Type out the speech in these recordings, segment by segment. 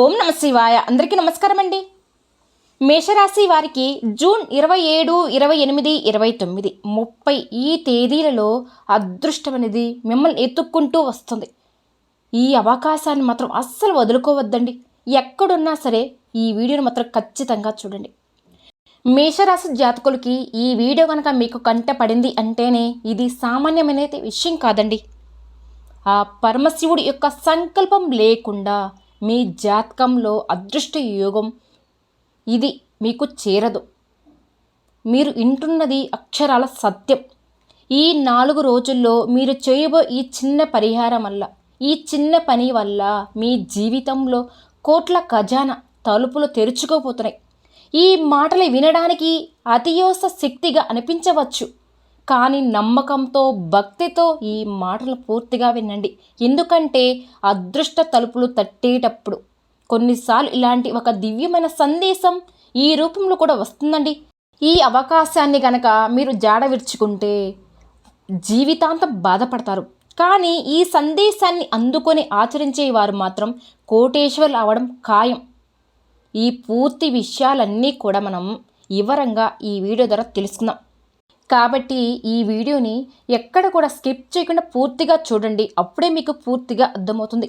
ఓం నమ శివాయ. అందరికీ నమస్కారం అండి మేషరాశి వారికి జూన్ ఇరవై ఏడు ఇరవై ఎనిమిది ఇరవై తొమ్మిది ముప్పై ఈ తేదీలలో అదృష్టం అనేది మిమ్మల్ని ఎత్తుక్కుంటూ వస్తుంది. ఈ అవకాశాన్ని మాత్రం అస్సలు వదులుకోవద్దండి. ఎక్కడున్నా సరే ఈ వీడియోని మాత్రం ఖచ్చితంగా చూడండి. మేషరాశి జాతకులకి ఈ వీడియో కనుక మీకు కంట పడింది అంటేనే ఇది సామాన్యమైన విషయం కాదండి. ఆ పరమశివుడి యొక్క సంకల్పం లేకుండా మీ జాతకంలో అదృష్ట యోగం ఇది మీకు చేరదు. మీరు వింటున్నది అక్షరాల సత్యం. ఈ నాలుగు రోజుల్లో మీరు చేయబో ఈ చిన్న పరిహారం వల్ల ఈ చిన్న పని వల్ల మీ జీవితంలో కోట్ల ఖజానా తలుపులు తెరుచుకోపోతున్నాయి ఈ మాటలు వినడానికి అతియోస శక్తిగా అనిపించవచ్చు. కానీ నమ్మకంతో భక్తితో ఈ మాటలు పూర్తిగా వినండి. ఎందుకంటే అదృష్ట తలుపులు తట్టేటప్పుడు కొన్నిసార్లు ఇలాంటి ఒక దివ్యమైన సందేశం ఈ రూపంలో కూడా వస్తుందండి. ఈ అవకాశాన్ని గనక మీరు జాడ విరుచుకుంటే జీవితాంతం బాధపడతారు. కానీ ఈ సందేశాన్ని అందుకొని ఆచరించే వారు మాత్రం కోటేశ్వర్లు అవడం ఖాయం. ఈ పూర్తి విషయాలన్నీ కూడా మనం వివరంగా ఈ వీడియో ద్వారా తెలుసుకుందాం. కాబట్టి ఈ వీడియోని ఎక్కడ కూడా స్కిప్ చేయకుండా పూర్తిగా చూడండి. అప్పుడే మీకు పూర్తిగా అర్థమవుతుంది.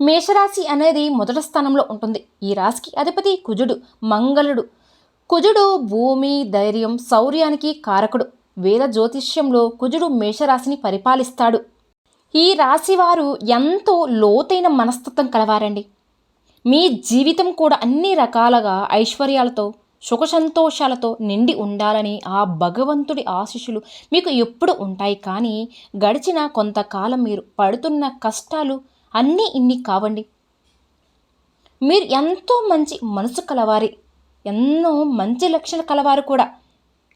మేషరాశి అనేది మొదటి స్థానంలో ఉంటుంది. ఈ రాశికి అధిపతి కుజుడు మంగళుడు. కుజుడు భూమి ధైర్యం శౌర్యానికి కారకుడు. వేద జ్యోతిష్యంలో కుజుడు మేషరాశిని పరిపాలిస్తాడు. ఈ రాశి వారు ఎంతో లోతైన మనస్తత్వం కలవారండి. మీ జీవితం కూడా అన్ని రకాలుగా ఐశ్వర్యాలతో సుఖ సంతోషాలతో నిండి ఉండాలని ఆ భగవంతుడి ఆశీస్సులు మీకు ఎప్పుడు ఉంటాయి. కానీ గడిచిన కొంతకాలం మీరు పడుతున్న కష్టాలు అన్నీ ఇన్ని కావండి. మీరు ఎంతో మంచి మనసు కలవారి ఎన్నో మంచి లక్షణ కలవారు కూడా.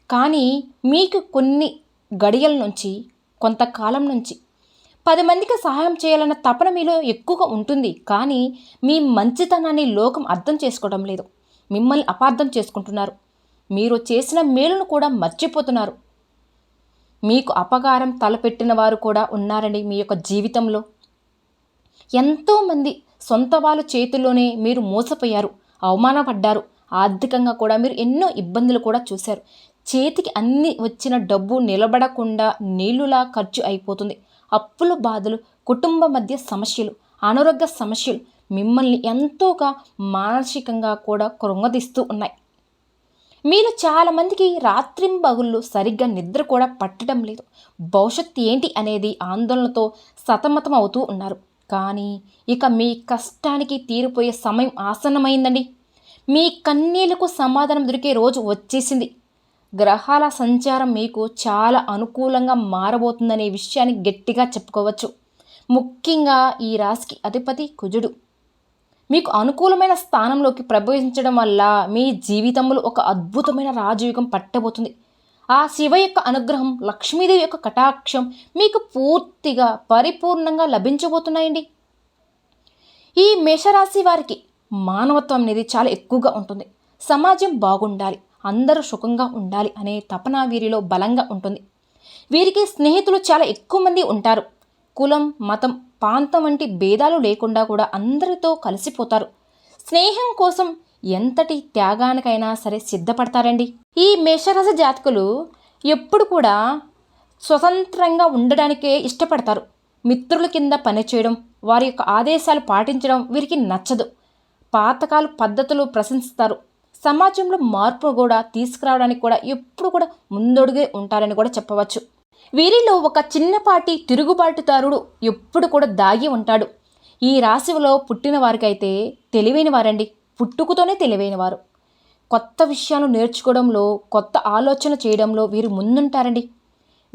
కానీ మీకు కొన్ని గడియల నుంచి కొంతకాలం నుంచి పది మందికి సహాయం చేయాలన్న తపన మీలో ఎక్కువగా ఉంటుంది. కానీ మీ మంచితనాన్ని లోకం అర్థం చేసుకోవడం లేదు. మిమ్మల్ని అపార్థం చేసుకుంటున్నారు. మీరు చేసిన మేలును కూడా మర్చిపోతున్నారు. మీకు అపకారం తలపెట్టిన వారు కూడా ఉన్నారండి మీ యొక్క జీవితంలో. ఎంతోమంది సొంత వాళ్ళ చేతుల్లోనే మీరు మోసపోయారు అవమానపడ్డారు. ఆర్థికంగా కూడా మీరు ఎన్నో ఇబ్బందులు కూడా చూశారు. చేతికి అన్ని వచ్చిన డబ్బు నిలబడకుండా నీళ్ళులా ఖర్చు అయిపోతుంది. అప్పుల బాధలు కుటుంబ మధ్య సమస్యలు అనారోగ్య సమస్యలు మిమ్మల్ని ఎంతోగా మానసికంగా కూడా కృంగదీస్తూ ఉన్నాయి. మీరు చాలామందికి రాత్రింబగుళ్ళు సరిగ్గా నిద్ర కూడా పట్టడం లేదు. భవిష్యత్తు ఏంటి అనేది ఆందోళనతో సతమతం అవుతూ ఉన్నారు. కానీ ఇక మీ కష్టానికి తీరిపోయే సమయం ఆసన్నమైందండి. మీ కన్నీళ్ళకు సమాధానం దొరికే రోజు వచ్చేసింది. గ్రహాల సంచారం మీకు చాలా అనుకూలంగా మారబోతుందనే విషయాన్ని గట్టిగా చెప్పుకోవచ్చు. ముఖ్యంగా ఈ రాశికి అధిపతి కుజుడు. మీకు అనుకూలమైన స్థానంలోకి ప్రవేశించడం వల్ల మీ జీవితంలో ఒక అద్భుతమైన రాజయుగం పట్టబోతుంది. ఆ శివ యొక్క అనుగ్రహం లక్ష్మీదేవి యొక్క కటాక్షం మీకు పూర్తిగా పరిపూర్ణంగా లభించబోతున్నాయండి. ఈ మేషరాశి వారికి మానవత్వం అనేది చాలా ఎక్కువగా ఉంటుంది. సమాజం బాగుండాలి అందరూ సుఖంగా ఉండాలి అనే తపన వీరిలో బలంగా ఉంటుంది. వీరికి స్నేహితులు చాలా ఎక్కువ మంది ఉంటారు. కులం మతం ప్రాంతం వంటి భేదాలు లేకుండా కూడా అందరితో కలిసిపోతారు. స్నేహం కోసం ఎంతటి త్యాగానికైనా సరే సిద్ధపడతారండి. ఈ మేషరాశి జాతకులు ఎప్పుడు కూడా స్వతంత్రంగా ఉండడానికే ఇష్టపడతారు. మిత్రుల కింద పనిచేయడం వారి యొక్క ఆదేశాలు పాటించడం వీరికి నచ్చదు. పాతకాల పద్ధతులు ప్రశంసిస్తారు. సమాజంలో మార్పు కూడా తీసుకురావడానికి కూడా ఎప్పుడు కూడా ముందడుగే ఉంటారని కూడా చెప్పవచ్చు. వీరిలో ఒక చిన్నపాటి తిరుగుబాటుదారుడు ఎప్పుడు కూడా దాగి ఉంటాడు. ఈ రాశిలో పుట్టిన వారికైతే తెలివైన వారండి. పుట్టుకతోనే తెలివైన వారు. కొత్త విషయాలు నేర్చుకోవడంలో కొత్త ఆలోచన చేయడంలో వీరు ముందుంటారండి.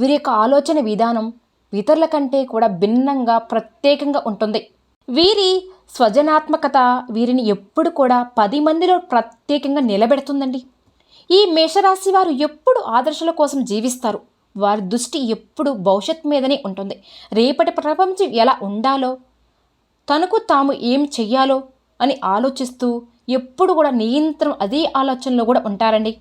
వీరి యొక్క ఆలోచన విధానం ఇతరుల కంటే కూడా భిన్నంగా ప్రత్యేకంగా ఉంటుంది. వీరి స్వజనాత్మకత వీరిని ఎప్పుడు కూడా పది మందిలో ప్రత్యేకంగా నిలబెడుతుందండి. ఈ మేషరాశి వారు ఎప్పుడు ఆదర్శాల కోసం జీవిస్తారు. వారి దృష్టి ఎప్పుడు భవిష్యత్ మీదనే ఉంటుంది. రేపటి ప్రపంచం ఎలా ఉండాలో తనకు తాము ఏం చెయ్యాలో అని ఆలోచిస్తూ ఎప్పుడు కూడా నియంత్రణ అదే ఆలోచనలో కూడా ఉంటారండి.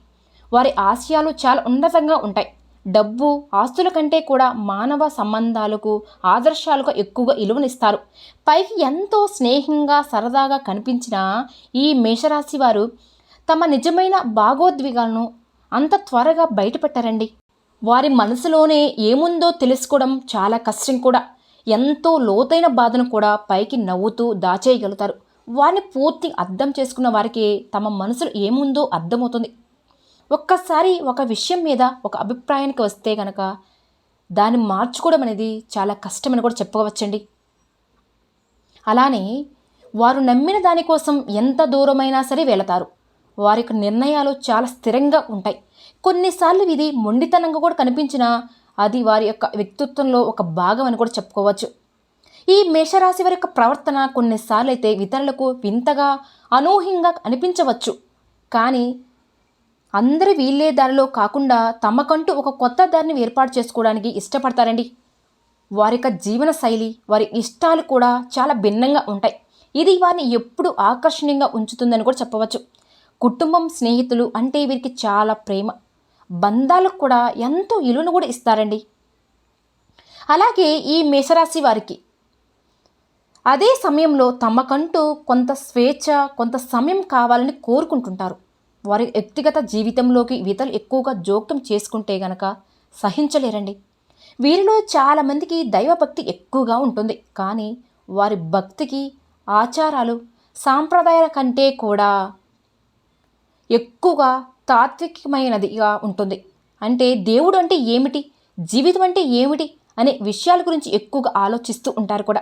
వారి ఆశయాలు చాలా ఉన్నతంగా ఉంటాయి. డబ్బు ఆస్తుల కంటే కూడా మానవ సంబంధాలకు ఆదర్శాలకు ఎక్కువగా ఇలువనిస్తారు. పైకి ఎంతో స్నేహంగా సరదాగా కనిపించిన ఈ మేషరాశి వారు తమ నిజమైన భాగోద్వేగాలను అంత త్వరగా బయటపెట్టారండి. వారి మనసులోనే ఏముందో తెలుసుకోవడం చాలా కష్టం కూడా. ఎంతో లోతైన బాధను కూడా పైకి నవ్వుతూ దాచేయగలుగుతారు. వారిని పూర్తి అర్థం చేసుకున్న వారికి తమ మనసులో ఏముందో అర్థమవుతుంది. ఒక్కసారి ఒక విషయం మీద ఒక అభిప్రాయానికి వస్తే కనుక దాన్ని మార్చుకోవడం అనేది చాలా కష్టమని కూడా చెప్పుకోవచ్చండి. అలానే వారు నమ్మిన దానికోసం ఎంత దూరమైనా సరే వెళతారు. వారి యొక్క నిర్ణయాలు చాలా స్థిరంగా ఉంటాయి. కొన్నిసార్లు ఇది మొండితనంగా కూడా కనిపించినా అది వారి యొక్క వ్యక్తిత్వంలో ఒక భాగం అని కూడా చెప్పుకోవచ్చు. ఈ మేషరాశి వారి యొక్క ప్రవర్తన కొన్నిసార్లు అయితే ఇతరులకు వింతగా అనూహ్యంగా అనిపించవచ్చు. కానీ అందరి వీళ్ళే దారిలో కాకుండా తమకంటూ ఒక కొత్త దారిని ఏర్పాటు చేసుకోవడానికి ఇష్టపడతారండి. వారి యొక్క జీవన శైలి వారి ఇష్టాలు కూడా చాలా భిన్నంగా ఉంటాయి. ఇది వారిని ఎప్పుడు ఆకర్షణీయంగా ఉంచుతుందని కూడా చెప్పవచ్చు. కుటుంబం స్నేహితులు అంటే వీరికి చాలా ప్రేమ. బంధాలకు కూడా ఎంతో ఇలువను కూడా ఇస్తారండి. అలాగే ఈ మేషరాశి వారికి అదే సమయంలో తమకంటూ కొంత స్వేచ్ఛ కొంత సమయం కావాలని కోరుకుంటుంటారు. వారి వ్యక్తిగత జీవితంలోకి ఇతరులు ఎక్కువగా జోక్యం చేసుకుంటే గనక సహించలేరండి. వీరిలో చాలామందికి దైవభక్తి ఎక్కువగా ఉంటుంది. కానీ వారి భక్తికి ఆచారాలు సాంప్రదాయాల కంటే కూడా ఎక్కువగా తాత్వికమైనదిగా ఉంటుంది. అంటే దేవుడు అంటే ఏమిటి? జీవితం అంటే ఏమిటి? అనే విషయాల గురించి ఎక్కువగా ఆలోచిస్తూ ఉంటారు కూడా.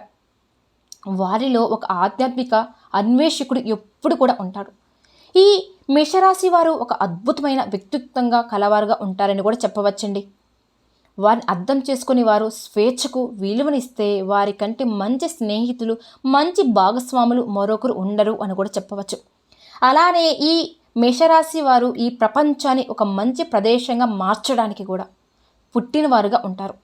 వారిలో ఒక ఆధ్యాత్మిక అన్వేషకుడు ఎప్పుడు కూడా ఉంటాడు. ఈ మేషరాశి వారు ఒక అద్భుతమైన వ్యక్తిత్వంగా కలవారుగా ఉంటారని కూడా చెప్పవచ్చండి. వారిని అర్థం చేసుకుని వారు స్వేచ్ఛకు విలువనిస్తే వారి కంటే మంచి స్నేహితులు మంచి భాగస్వాములు మరొకరు ఉండరు అని కూడా చెప్పవచ్చు. అలానే ఈ మేషరాశి వారు ఈ ప్రపంచాన్ని ఒక మంచి ప్రదేశంగా మార్చడానికి కూడా పుట్టినవారుగా ఉంటారు.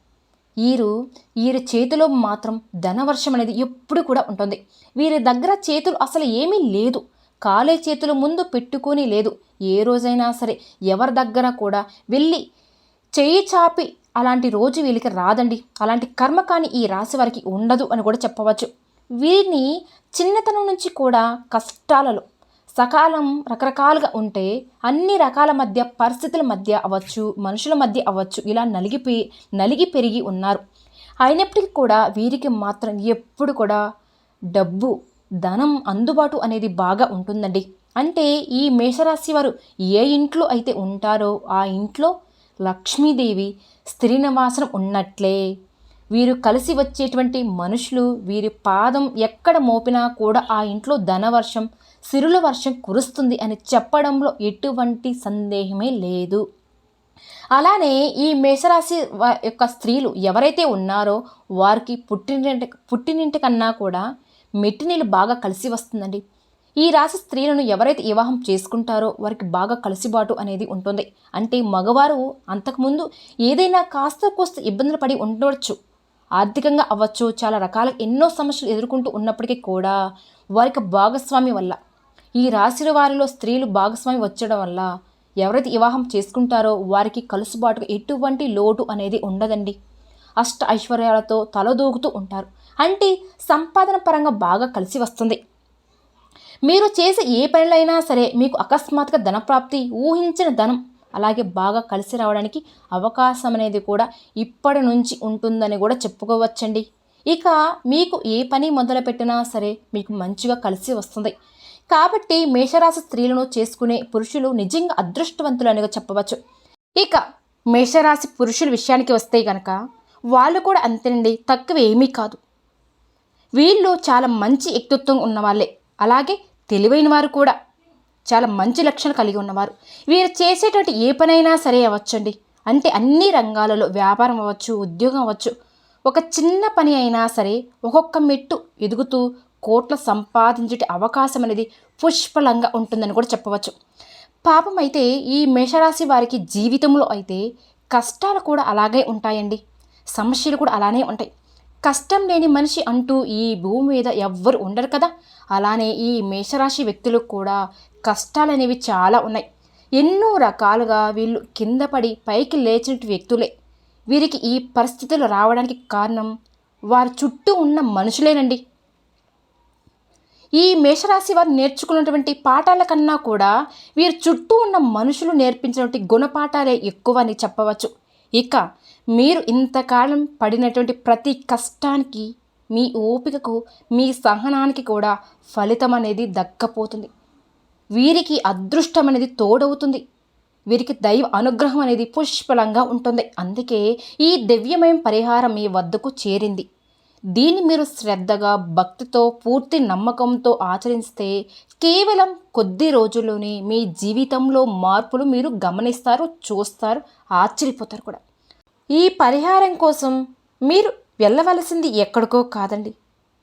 వీరు వీరి చేతిలో మాత్రం ధనవర్షం అనేది ఎప్పుడు కూడా ఉంటుంది. వీరి దగ్గర చేతులు అసలు ఏమీ లేదు. కాలే చేతులు ముందు పెట్టుకొని లేదు. ఏ రోజైనా సరే ఎవరి దగ్గర కూడా వెళ్ళి చేయి చాపి అలాంటి రోజు వీళ్ళకి రాదండి. అలాంటి కర్మ కానీ ఈ రాశి వారికి ఉండదు అని కూడా చెప్పవచ్చు. వీరిని చిన్నతనం నుంచి కూడా కష్టాలలో సకాలం రకరకాలుగా ఉంటే అన్ని రకాల మధ్య పరిస్థితుల మధ్య అవ్వచ్చు మనుషుల మధ్య అవ్వచ్చు ఇలా నలిగిపోయి నలిగి పెరిగి ఉన్నారు. అయినప్పటికీ కూడా వీరికి మాత్రం ఎప్పుడు కూడా డబ్బు ధనం అందుబాటు అనేది బాగా ఉంటుందండి. అంటే ఈ మేషరాశి వారు ఏ ఇంట్లో అయితే ఉంటారో ఆ ఇంట్లో లక్ష్మీదేవి స్త్రీ నివాసనం ఉన్నట్లే. వీరు కలిసి వచ్చేటువంటి మనుషులు వీరి పాదం ఎక్కడ మోపినా కూడా ఆ ఇంట్లో ధనవర్షం సిరుల వర్షం కురుస్తుంది అని చెప్పడంలో ఎటువంటి సందేహమే లేదు. అలానే ఈ మేషరాశి యొక్క స్త్రీలు ఎవరైతే ఉన్నారో వారికి పుట్టినింటి పుట్టినింటి కన్నా కూడా మెట్టినీళ్ళు బాగా కలిసి వస్తుందండి. ఈ రాశి స్త్రీలను ఎవరైతే వివాహం చేసుకుంటారో వారికి బాగా కలిసిబాటు అనేది ఉంటుంది. అంటే మగవారు అంతకుముందు ఏదైనా కాస్త కోస్త ఇబ్బందులు పడి ఉండవచ్చు ఆర్థికంగా అవ్వచ్చు చాలా రకాల ఎన్నో సమస్యలు ఎదుర్కొంటూ ఉన్నప్పటికీ కూడా వారికి భాగస్వామి వల్ల ఈ రాశిల వారిలో స్త్రీలు భాగస్వామి వచ్చడం వల్ల ఎవరైతే వివాహం చేసుకుంటారో వారికి కలుసుబాటుగా ఎటువంటి లోటు అనేది ఉండదండి. అష్ట ఐశ్వర్యాలతో తలదూగుతూ ఉంటారు. అంటే సంపాదన పరంగా బాగా కలిసి వస్తుంది. మీరు చేసే ఏ పనులైనా సరే మీకు అకస్మాత్తుగా ధనప్రాప్తి ఊహించిన ధనం అలాగే బాగా కలిసి రావడానికి అవకాశం అనేది కూడా ఇప్పటి నుంచి ఉంటుందని కూడా చెప్పుకోవచ్చండి. ఇక మీకు ఏ పని మొదలుపెట్టినా సరే మీకు మంచిగా కలిసి వస్తుంది. కాబట్టి మేషరాశి స్త్రీలను చేసుకునే పురుషులు నిజంగా అదృష్టవంతులు అని చెప్పవచ్చు. ఇక మేషరాశి పురుషుల విషయానికి వస్తే గనక వాళ్ళు కూడా అంతేనండి తక్కువ ఏమీ కాదు. వీళ్ళు చాలా మంచి వ్యక్తిత్వం ఉన్నవాళ్ళే. అలాగే తెలివైన వారు కూడా. చాలా మంచి లక్షణాలు కలిగి ఉన్నవారు. వీరు చేసేటువంటి ఏ పనైనా సరే అవ్వచ్చండి. అంటే అన్ని రంగాలలో వ్యాపారం అవ్వచ్చు ఉద్యోగం అవ్వచ్చు. ఒక చిన్న పని అయినా సరే ఒక్కొక్క మెట్టు ఎదుగుతూ కోట్ల సంపాదించే అవకాశం అనేది పుష్పలంగా ఉంటుందని కూడా చెప్పవచ్చు. పాపం అయితే ఈ మేషరాశి వారికి జీవితంలో అయితే కష్టాలు కూడా అలాగే ఉంటాయండి. సమస్యలు కూడా అలానే ఉంటాయి. కష్టం లేని మనిషి అంటూ ఈ భూమి మీద ఎవ్వరు ఉండరు కదా. అలానే ఈ మేషరాశి వ్యక్తులకు కూడా కష్టాలు అనేవి చాలా ఉన్నాయి. ఎన్నో రకాలుగా వీళ్ళు కింద పడి పైకి లేచిన వ్యక్తులే. వీరికి ఈ పరిస్థితులు రావడానికి కారణం వారి చుట్టూ ఉన్న మనుషులేనండి. ఈ మేషరాశి వారు నేర్చుకున్నటువంటి పాఠాల కన్నా కూడా వీరి చుట్టూ ఉన్న మనుషులు నేర్పించినటువంటి గుణపాఠాలే ఎక్కువ అని చెప్పవచ్చు. ఇక మీరు ఇంతకాలం పడినటువంటి ప్రతి కష్టానికి మీ ఓపికకు మీ సహనానికి కూడా ఫలితం అనేది దక్కపోతుంది. వీరికి అదృష్టం అనేది తోడవుతుంది. వీరికి దైవ అనుగ్రహం అనేది పుష్పలంగా ఉంటుంది. అందుకే ఈ దివ్యమయం పరిహారం మీ వద్దకు చేరింది. దీన్ని మీరు శ్రద్ధగా భక్తితో పూర్తి నమ్మకంతో ఆచరిస్తే కేవలం కొద్ది రోజుల్లోనే మీ జీవితంలో మార్పులు మీరు గమనిస్తారు చూస్తారు ఆశ్చర్యపోతారు కూడా. ఈ పరిహారం కోసం మీరు వెళ్ళవలసింది ఎక్కడికో కాదండి.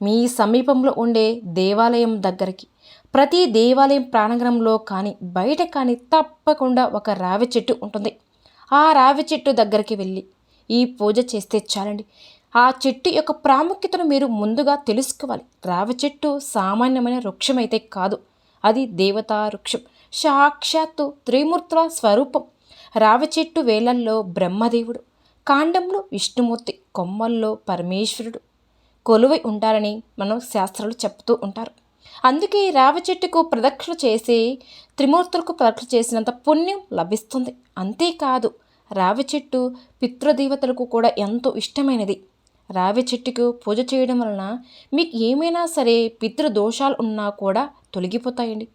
మీ సమీపంలో ఉండే దేవాలయం దగ్గరికి. ప్రతి దేవాలయం ప్రాంగణంలో కానీ బయట కానీ తప్పకుండా ఒక రావి చెట్టు ఉంటుంది. ఆ రావి చెట్టు దగ్గరికి వెళ్ళి ఈ పూజ చేస్తే చాలండి. ఆ చెట్టు యొక్క ప్రాముఖ్యతను మీరు ముందుగా తెలుసుకోవాలి. రావి చెట్టు సామాన్యమైన వృక్షమైతే కాదు. అది దేవతా వృక్షం. సాక్షాత్తు త్రిమూర్తుల స్వరూపం. రావి చెట్టు వేలల్లో బ్రహ్మదేవుడు కాండంలో విష్ణుమూర్తి కొమ్మల్లో పరమేశ్వరుడు. కొలువై ఉంటారని మనం శాస్త్రాలు చెప్తూ ఉంటారు. అందుకే రావి చెట్టుకు ప్రదక్షిణ చేసి త్రిమూర్తులకు ప్రదక్షిణ చేసినంత పుణ్యం లభిస్తుంది. అంతేకాదు రావి చెట్టు పితృదేవతలకు కూడా ఎంతో ఇష్టమైనది. రావి చెట్టుకు పూజ చేయడం వలన మీకు ఏమైనా సరే పితృదోషాలు ఉన్నా కూడా తొలగిపోతాయండి.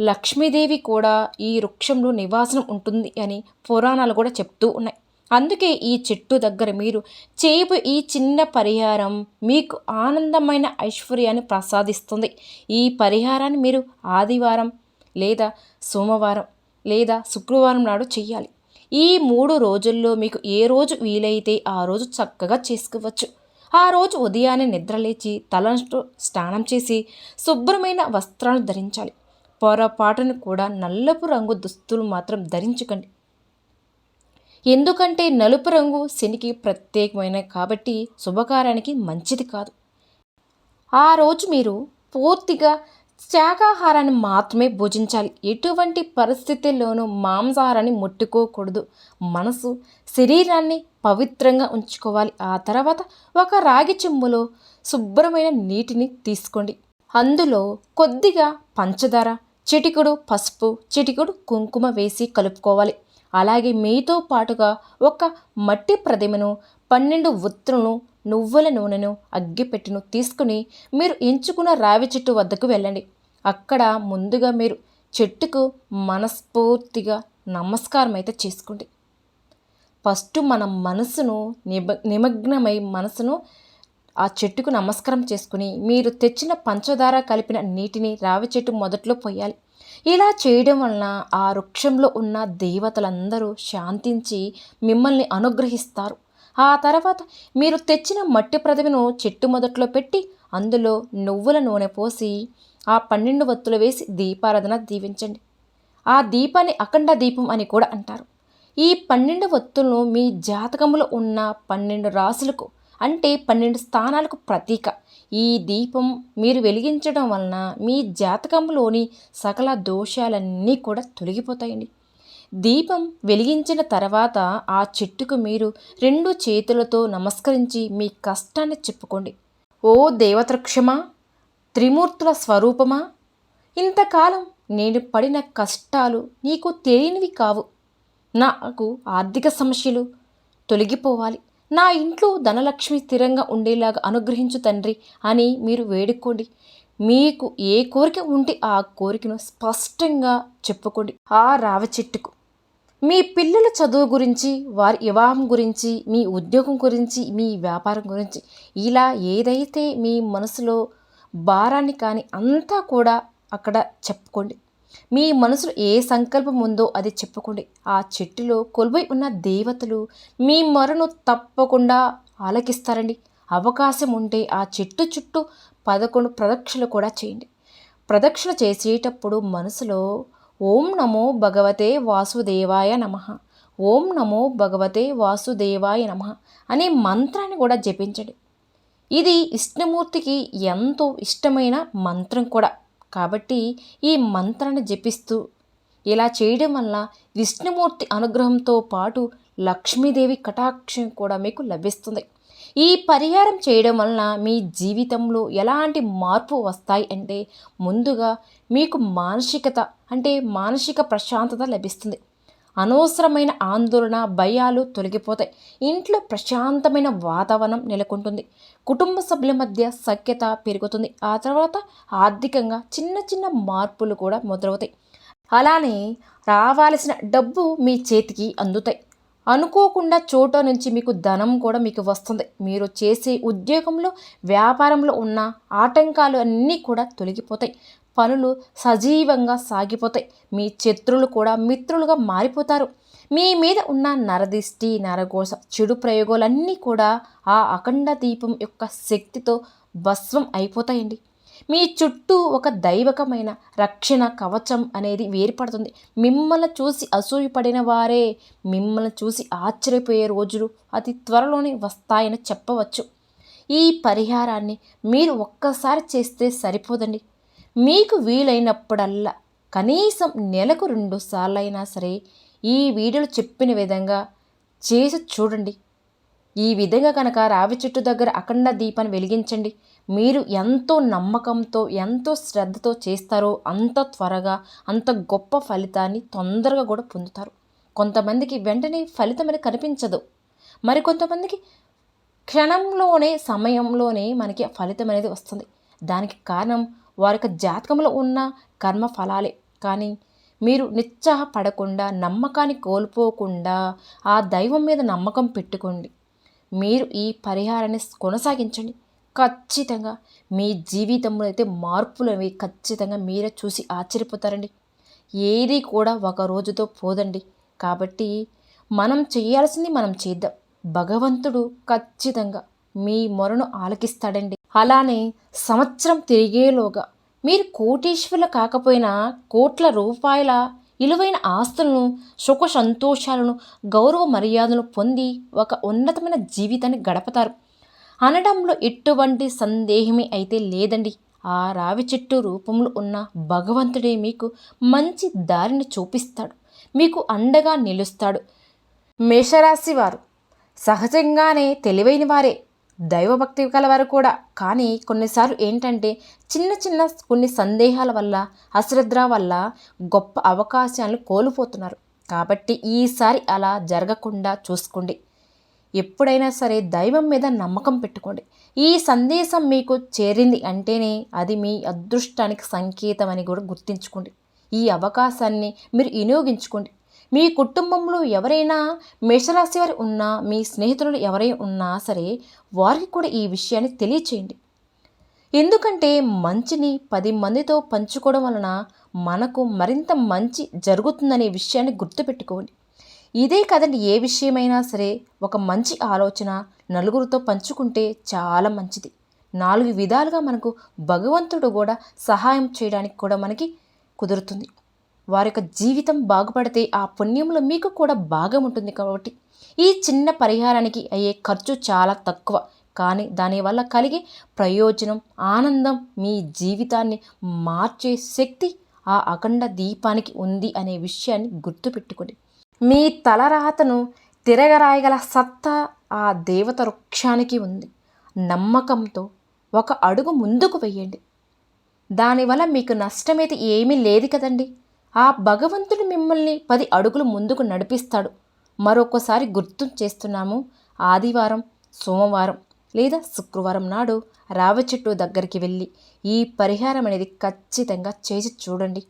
లక్ష్మీదేవి కూడా ఈ వృక్షంలో నివాసం ఉంటుంది అని పురాణాలు కూడా చెప్తూ ఉన్నాయి. అందుకే ఈ చెట్టు దగ్గర మీరు చేపు ఈ చిన్న పరిహారం మీకు ఆనందమైన ఐశ్వర్యాన్ని ప్రసాదిస్తుంది. ఈ పరిహారాన్ని మీరు ఆదివారం లేదా సోమవారం లేదా శుక్రవారం నాడు చేయాలి ఈ మూడు రోజుల్లో మీకు ఏ రోజు వీలైతే ఆ రోజు చక్కగా చేసుకోవచ్చు. ఆ రోజు ఉదయాన్నే నిద్రలేచి తలను స్నానం చేసి శుభ్రమైన వస్త్రాలు ధరించాలి. పొరపాటును కూడా నల్లపు రంగు దుస్తులు మాత్రం ధరించకండి. ఎందుకంటే నలుపు రంగు శనికి ప్రత్యేకమైన కాబట్టి శుభకారానికి మంచిది కాదు. ఆ రోజు మీరు పూర్తిగా శాకాహారాన్ని మాత్రమే భుజించాలి. ఎటువంటి పరిస్థితుల్లోనూ మాంసాహారాన్ని ముట్టుకోకూడదు. మనసు శరీరాన్ని పవిత్రంగా ఉంచుకోవాలి. ఆ తర్వాత ఒక రాగి చెంబులో శుభ్రమైన నీటిని తీసుకోండి. అందులో కొద్దిగా పంచదార చిటికుడు పసుపు చిటికుడు కుంకుమ వేసి కలుపుకోవాలి. అలాగే మీతో పాటుగా ఒక మట్టి ప్రతిమను పన్నెండు ఉత్తులను నువ్వుల నూనెను అగ్గిపెట్టును తీసుకుని మీరు ఎంచుకున్న రావి చెట్టు వద్దకు వెళ్ళండి. అక్కడ ముందుగా మీరు చెట్టుకు మనస్ఫూర్తిగా నమస్కారం అయితే చేసుకోండి. ఫస్ట్ మన మనసును నిమ నిమగ్నమై మనసును ఆ చెట్టుకు నమస్కారం చేసుకుని మీరు తెచ్చిన పంచదార కలిపిన నీటిని రావి చెట్టు మొదట్లో పోయాలి. ఇలా చేయడం వలన ఆ వృక్షంలో ఉన్న దేవతలందరూ శాంతించి మిమ్మల్ని అనుగ్రహిస్తారు. ఆ తర్వాత మీరు తెచ్చిన మట్టి ప్రదవిను చెట్టు మొదట్లో పెట్టి అందులో నువ్వుల నూనె పోసి ఆ పన్నెండు వత్తులు వేసి దీపారాధన దీవించండి. ఆ దీపాన్ని అఖండ దీపం అని కూడా అంటారు. ఈ పన్నెండు వత్తులను మీ జాతకంలో ఉన్న పన్నెండు రాసులకు అంటే పన్నెండు స్థానాలకు ప్రతీక. ఈ దీపం మీరు వెలిగించడం వలన మీ జాతకంలోని సకల దోషాలన్నీ కూడా తొలగిపోతాయండి. దీపం వెలిగించిన తర్వాత ఆ చెట్టుకు మీరు రెండు చేతులతో నమస్కరించి మీ కష్టాన్ని చెప్పుకోండి. ఓ దేవతృక్షమా త్రిమూర్తుల స్వరూపమా ఇంతకాలం నేను పడిన కష్టాలు నీకు తెలియనివి కావు. నాకు ఆర్థిక సమస్యలు తొలగిపోవాలి. నా ఇంట్లో ధనలక్ష్మి స్థిరంగా ఉండేలాగా అనుగ్రహించు తండ్రి అని మీరు వేడుకోండి. మీకు ఏ కోరిక ఉంటే ఆ కోరికను స్పష్టంగా చెప్పుకోండి. ఆ రావ చెట్టుకు మీ పిల్లల చదువు గురించి వారి వివాహం గురించి మీ ఉద్యోగం గురించి మీ వ్యాపారం గురించి ఇలా ఏదైతే మీ మనసులో భారాన్ని కానీ అంతా కూడా అక్కడ చెప్పుకోండి. మీ మనసులో ఏ సంకల్పం ఉందో అది చెప్పుకోండి. ఆ చెట్టులో కొలువై ఉన్న దేవతలు మీ మొరను తప్పకుండా ఆలకిస్తారండి. అవకాశం ఉంటే ఆ చెట్టు చుట్టూ పదకొండు ప్రదక్షిణలు కూడా చేయండి. ప్రదక్షిణ చేసేటప్పుడు మనసులో ఓం నమో భగవతే వాసుదేవాయ నమ. ఓం నమో భగవతే వాసుదేవాయ నమ అనే మంత్రాన్ని కూడా జపించండి. ఇది విష్ణుమూర్తికి ఎంతో ఇష్టమైన మంత్రం కూడా. కాబట్టి ఈ మంత్రాన్ని జపిస్తూ ఇలా చేయడం వల్ల విష్ణుమూర్తి అనుగ్రహంతో పాటు లక్ష్మీదేవి కటాక్షం కూడా మీకు లభిస్తుంది. ఈ పరిహారం చేయడం వలన మీ జీవితంలో ఎలాంటి మార్పు వస్తాయి అంటే ముందుగా మీకు మానసికత అంటే మానసిక ప్రశాంతత లభిస్తుంది. అనవసరమైన ఆందోళన భయాలు తొలగిపోతాయి. ఇంట్లో ప్రశాంతమైన వాతావరణం నెలకొంటుంది. కుటుంబ సభ్యుల మధ్య సఖ్యత పెరుగుతుంది. ఆ తర్వాత ఆర్థికంగా చిన్న చిన్న మార్పులు కూడా మొదలవుతాయి. అలానే రావాల్సిన డబ్బు మీ చేతికి అందుతాయి. అనుకోకుండా చోట నుంచి మీకు ధనం కూడా మీకు వస్తుంది. మీరు చేసే ఉద్యోగంలో వ్యాపారంలో ఉన్న ఆటంకాలు అన్నీ కూడా తొలగిపోతాయి. పనులు సజీవంగా సాగిపోతాయి. మీ శత్రులు కూడా మిత్రులుగా మారిపోతారు. మీ మీద ఉన్న నరదిష్టి నరగోస చెడు ప్రయోగాలన్నీ కూడా ఆ అఖండ దీపం యొక్క శక్తితో భస్వం అయిపోతాయండి. మీ చుట్టూ ఒక దైవకమైన రక్షణ కవచం అనేది ఏర్పడుతుంది మిమ్మల్ని చూసి అసూయపడిన వారే మిమ్మల్ని చూసి ఆశ్చర్యపోయే రోజులు అతి త్వరలోనే వస్తాయని చెప్పవచ్చు. ఈ పరిహారాన్ని మీరు ఒక్కసారి చేస్తే సరిపోదండి. మీకు వీలైనప్పుడల్లా కనీసం నెలకు రెండు సార్లైనా సరే ఈ వీడియోలు చెప్పిన విధంగా చేసి చూడండి. ఈ విధంగా కనుక రావి చెట్టు దగ్గర అఖండ దీపాన్ని వెలిగించండి. మీరు ఎంతో నమ్మకంతో ఎంతో శ్రద్ధతో చేస్తారో అంత త్వరగా అంత గొప్ప ఫలితాన్ని తొందరగా కూడా పొందుతారు. కొంతమందికి వెంటనే ఫలితం అనేది కనిపించదు. మరి కొంతమందికి క్షణంలోనే సమయంలోనే మనకి ఫలితం అనేది వస్తుంది. దానికి కారణం వారి యొక్క జాతకంలో ఉన్న కర్మ ఫలాలే కానీ మీరు నిత్సాహపడకుండా నమ్మకాన్ని కోల్పోకుండా ఆ దైవం మీద నమ్మకం పెట్టుకోండి. మీరు ఈ పరిహారాన్ని కొనసాగించండి. ఖచ్చితంగా మీ జీవితంలో అయితే మార్పులు అవి ఖచ్చితంగా మీరే చూసి ఆశ్చర్యపోతారండి. ఏది కూడా ఒక రోజుతో పోదండి. కాబట్టి మనం చేయాల్సింది మనం చేద్దాం. భగవంతుడు ఖచ్చితంగా మీ మొరను ఆలకిస్తాడండి. అలానే సంవత్సరం తిరిగేలోగా మీరు కోటీశ్వరులు కాకపోయినా కోట్ల రూపాయల విలువైన ఆస్తులను సుఖ సంతోషాలను గౌరవ మర్యాదలను పొంది ఒక ఉన్నతమైన జీవితాన్ని గడపతారు. అనడంలో ఎటువంటి సందేహమే అయితే లేదండి. ఆ రావి చెట్టు రూపంలో ఉన్న భగవంతుడే మీకు మంచి దారిని చూపిస్తాడు. మీకు అండగా నిలుస్తాడు. మేషరాశి వారు సహజంగానే తెలివైన వారే దైవభక్తి కలవారు కూడా. కానీ కొన్నిసార్లు ఏంటంటే చిన్న చిన్న కొన్ని సందేహాల వల్ల అశ్రద్ధ వల్ల గొప్ప అవకాశాలను కోల్పోతున్నారు. కాబట్టి ఈసారి అలా జరగకుండా చూసుకోండి. ఎప్పుడైనా సరే దైవం మీద నమ్మకం పెట్టుకోండి. ఈ సందేశం మీకు చేరింది అంటేనే అది మీ అదృష్టానికి సంకేతం అని కూడా గుర్తించుకోండి. ఈ అవకాశాన్ని మీరు వినియోగించుకోండి. మీ కుటుంబంలో ఎవరైనా మేషరాశి వారి ఉన్నా మీ స్నేహితులు ఎవరై ఉన్నా సరే వారికి కూడా ఈ విషయాన్ని తెలియచేయండి. ఎందుకంటే మంచిని పది మందితో పంచుకోవడం వలన మనకు మరింత మంచి జరుగుతుందనే విషయాన్ని గుర్తుపెట్టుకోండి. ఇదే కదండి ఏ విషయమైనా సరే ఒక మంచి ఆలోచన నలుగురితో పంచుకుంటే చాలా మంచిది. నాలుగు విధాలుగా మనకు భగవంతుడు కూడా సహాయం చేయడానికి కూడా మనకి కుదురుతుంది. వారి యొక్క జీవితం బాగుపడితే ఆ పుణ్యంలో మీకు కూడా భాగం ఉంటుంది కాబట్టి ఈ చిన్న పరిహారానికి అయ్యే ఖర్చు చాలా తక్కువ. కానీ దానివల్ల కలిగే ప్రయోజనం ఆనందం మీ జీవితాన్ని మార్చే శక్తి ఆ అఖండ దీపానికి ఉంది అనే విషయాన్ని గుర్తుపెట్టుకోండి. మీ తలరాతను తిరగరాయగల సత్తా ఆ దేవత వృక్షానికి ఉంది. నమ్మకంతో ఒక అడుగు ముందుకు వెయ్యండి దానివల్ల మీకు నష్టమైతే ఏమీ లేదు కదండి. ఆ భగవంతుడు మిమ్మల్ని పది అడుగులు ముందుకు నడిపిస్తాడు. మరొకసారి గుర్తు చేస్తున్నాము. ఆదివారం సోమవారం లేదా శుక్రవారం నాడు రావచెట్టు దగ్గరికి వెళ్ళి ఈ పరిహారం అనేది ఖచ్చితంగా చేసి చూడండి.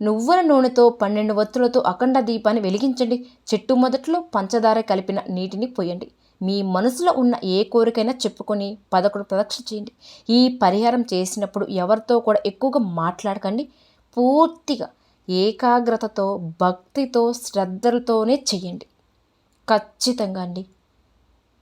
నువ్వుల నూనెతో పన్నెండు వత్తులతో అఖండ దీపాన్ని వెలిగించండి. చెట్టు మొదట్లో పంచదార కలిపిన నీటిని పోయండి. మీ మనసులో ఉన్న ఏ కోరికైనా చెప్పుకొని పదకొండు ప్రదక్షిణ చేయండి. ఈ పరిహారం చేసినప్పుడు ఎవరితో కూడా ఎక్కువగా మాట్లాడకండి. పూర్తిగా ఏకాగ్రతతో భక్తితో శ్రద్ధలతోనే చెయ్యండి ఖచ్చితంగా అండి.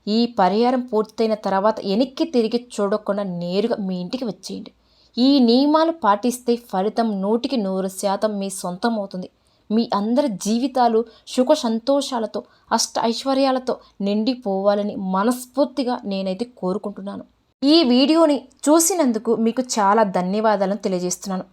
ఈ పరిహారం పూర్తయిన తర్వాత వెనక్కి తిరిగి చూడకుండా నేరుగా మీ ఇంటికి వచ్చేయండి. ఈ నియమాలు పాటిస్తే ఫలితం నూటికి నూరు శాతం మీ సొంతం అవుతుంది. మీ అందరి జీవితాలు సుఖ సంతోషాలతో అష్ట ఐశ్వర్యాలతో నిండిపోవాలని మనస్ఫూర్తిగా నేనైతే కోరుకుంటున్నాను. ఈ వీడియోని చూసినందుకు మీకు చాలా ధన్యవాదాలను తెలియజేస్తున్నాను.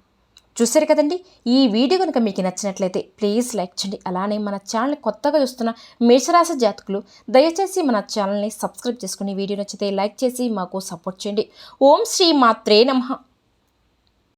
చూసారు కదండి? ఈ వీడియో కనుక మీకు నచ్చినట్లయితే ప్లీజ్ లైక్ చేయండి. అలానే మన ఛానల్ కొత్తగా చూస్తున్న మేషరాశి జాతకులు దయచేసి మన ఛానల్ని సబ్స్క్రైబ్ చేసుకుని వీడియో నచ్చితే లైక్ చేసి మాకు సపోర్ట్ చేయండి. ఓం శ్రీ మాత్రే నమః.